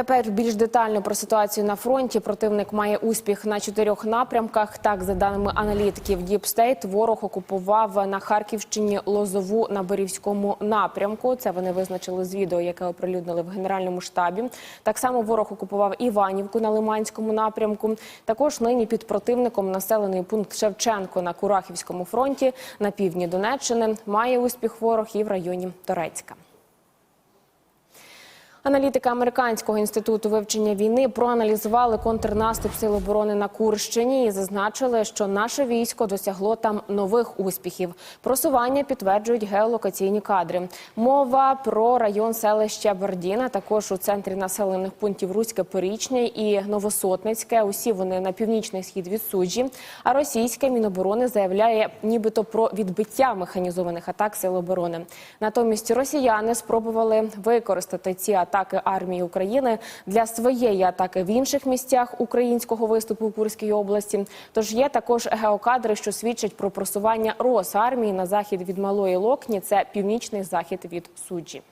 Тепер більш детально про ситуацію на фронті. Противник має успіх на чотирьох напрямках. Так, за даними аналітиків Діпстейт, ворог окупував на Харківщині Лозову на Борівському напрямку. Це вони визначили з відео, яке оприлюднили в генеральному штабі. Так само ворог окупував Іванівку на Лиманському напрямку. Також нині під противником населений пункт Шевченко на Курахівському фронті на півдні Донеччини. Має успіх ворог і в районі Торецька. Аналітики американського інституту вивчення війни проаналізували контрнаступ сил оборони на Курщині і зазначили, що наше військо досягло там нових успіхів. Просування підтверджують геолокаційні кадри. Мова про район селища Бардіна, також у центрі населених пунктів Руське Порічне і Новосотницьке. Усі вони на північний схід від суджі. А російське міноборони заявляє, нібито про відбиття механізованих атак сил оборони. Натомість росіяни спробували використати ці атаки армії України для своєї атаки в інших місцях українського виступу у Курській області. Тож є також геокадри, що свідчать про просування Росармії на захід від Малої Локні. Це північний захід від суджі.